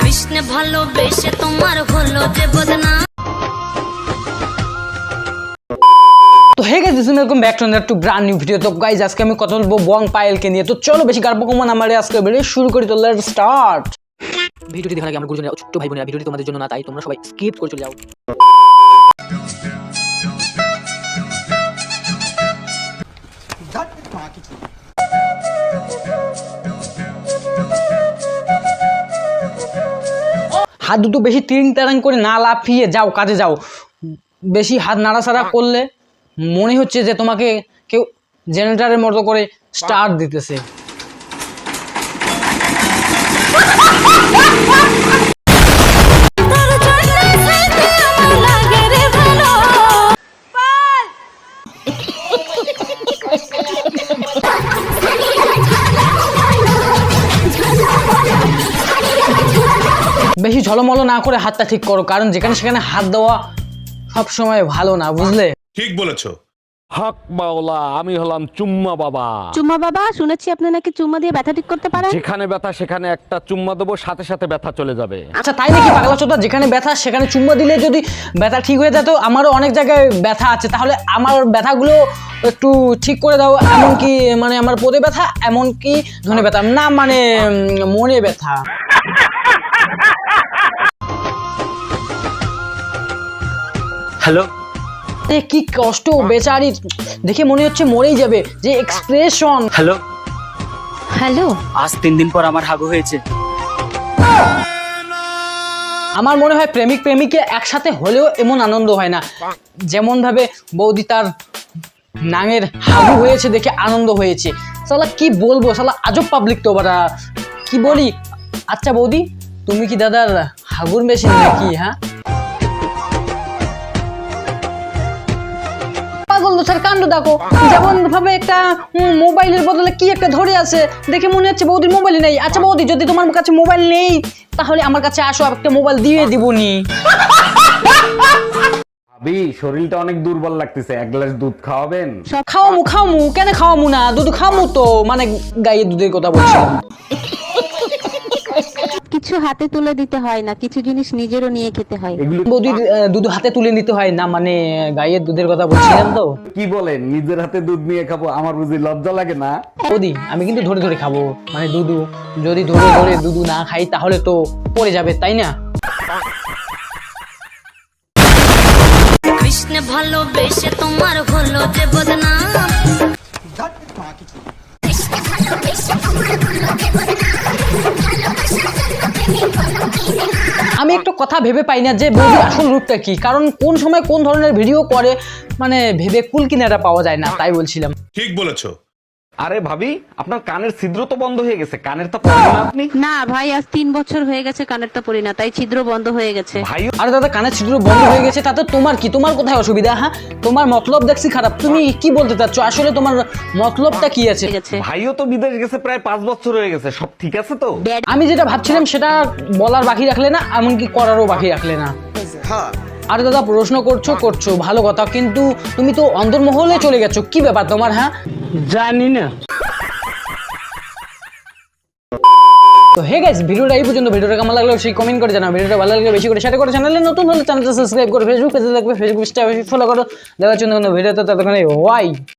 কৃষ্ণ ভালোবেসে তোমার হলো যে বদনা তো hey guys this welcome back to to brand new video তো গাইজ আজকে আমি কথা বলব বং পায়েলকে নিয়ে। তো চলো বেশি গার্ব কমান আমার আজকে ভিডিও শুরু করি। তো লেটস স্টার্ট ভিডিওটি দেখার আগে আমার গুরুজনের ছোট্ট ভাই বোনেরা ভিডিওটি তোমাদের জন্য না তাই তোমরা সবাই স্কিপ করে চলে যাও। হাত দুটো বেশি তিরিং তারাং করে না লাফিয়ে যাও, কাজে যাও। বেশি হাত নাড়াচাড়া করলে মনে হচ্ছে যে তোমাকে কেউ জেনারেটারের মতো করে স্টার দিতেছে। বেশি ঝলমল না করে হাতটা ঠিক করো কারণ যেখানে সেখানে হাত দেওয়া সবসময় ভালো না বুঝলে? ঠিক বলেছ। হক মাওলা আমি হলাম চুম্মা বাবা। চুম্মা বাবা শুনেছি আপনি নাকি চুম্মা দিয়ে ব্যথা ঠিক করতে পারেন। যেখানে ব্যথা সেখানে একটা চুম্মা দেবো সাথে সাথে ব্যথা চলে যাবে। আচ্ছা তাই নাকি পাগলা চোদা? যেখানে ব্যথা সেখানে চুম্বো দিলে যদি ব্যথা ঠিক হয়ে যেত আমারও অনেক জায়গায় ব্যথা আছে। তাহলে আমার ব্যথাগুলো একটু ঠিক করে দাও এমনকি মানে আমার পদে ব্যথা এমনকি ধনে ব্যথা। না মানে উম, মনে ব্যথা। হ্যালো? এ কি কষ্ট বেচারি। দেখে মনে হচ্ছে মরেই যাবে। যে এক্সপ্রেশন হ্যালো? হ্যালো? আজ তিন দিন পর আমার হাগু হয়েছে। আমার মনে হয় প্রেমিক প্রেমিকে একসাথে হলেও এমন আনন্দ হয় না। যেমন ভাবে বৌদি তার নাঙের হাগু হয়েছে দেখে আনন্দ হয়েছে। সালা কি বলব? সালা আজব পাবলিক তো বারা কি বলি? আচ্ছা বৌদি? তুমি কি দাদার হাগুর মেশিন নাকি হ্যাঁ? পাগল তো কাণ্ড দেখো। যেমন ভাবে একটা মোবাইলের বদলে কি একটা ধরে আছে দেখে মনে হচ্ছে বৌদির মোবাইল নেই। আচ্ছা বৌদি যদি তোমার কাছে মোবাইল নেই তাহলে আমার কাছে আসো একটা মোবাইল দিয়ে দিবনি। ভাবি শরীরটা অনেক দুর্বল লাগতেছে। এক গ্লাস দুধ খাওয়াবেন? খাওয়ামু খাওয়ামু। কেন খাওয়ামু না? দুধ খাওয়ামু তো। মানে গাইয়ের দুধের কথা বলছিলাম। কিছু হাতে তুলে দিতে হয় না কিছু জিনিস নিজেরও নিয়ে খেতে হয় এগুলো বৌদির দুধ হাতে তুলে নিতে হয় না? মানে গাইয়ের দুধের কথা বলছিলাম তো। কি বলেন? নিজের হাতে দুধ নিয়ে খাব আমার বুঝি লজ্জা লাগে না? বৌদি আমি কিন্তু ধরে ধরে খাব। মানে দুধু যদি ধরে ধরে দুধু না খাই তাহলে তো পড়ে যাবে তাই না? কৃষ্ণ ভালোবেসে তোমার হলো যে বদনা আমি একটু কথা ভেবে পাই না যে বৌদির আসল রূপটা কি। কারণ কোন সময় কোন ধরনের ভিডিও করে মানে ভেবে কুল কিনারা পাওয়া যায় না তাই বলছিলাম। ঠিক বলেছ। আরে ভাবি আপনার কানের ছিদ্র তো বন্ধ হয়ে গেছে কানের তো পড়েন না আপনি? না ভাই আজ তিন বছর হয়ে গেছে কানেরটা পরি না তাই ছিদ্র বন্ধ হয়ে গেছে। ভাই আরে দাদা কানের ছিদ্র বন্ধ হয়ে গেছে তাতে তোমার কি? তোমার কোথায় অসুবিধা হ্যাঁ? তোমার মতলব দেখছি খারাপ। তুমি কি বলতে চাচ্ছ? আসলে তোমার মতলবটা কি আছে? হয়ে গেছে ভাইও তো বিদেশ গেছে প্রায় পাঁচ বছর হয়ে গেছে সব ঠিক আছে তো? আমি যেটা ভাবছিলাম সেটা বলার বাকি রাখলে না এমনকি করারও বাকি রাখলে না। আরে দাদা প্রশ্ন করছ করছ ভালো কথা কিন্তু তুমি তো অন্তর্মহলে চলে গেছো কি ব্যাপার তোমার হ্যাঁ? জানি না। তো হে গাইস ভিডিওটা এই পর্যন্ত, ভিডিওটা কেমন লাগল সেই কমেন্ট করে জানাও। ভিডিওটা ভালো লাগলে বেশি করে শেয়ার করে চ্যানেলে নতুন হলে চ্যানেলটা সাবস্ক্রাইব করে ফেসবুক পেজে থাকবে ফেসবুক পেজটা ফলো করো। দেখার জন্য ভিডিওতে ততক্ষণে ওয়াই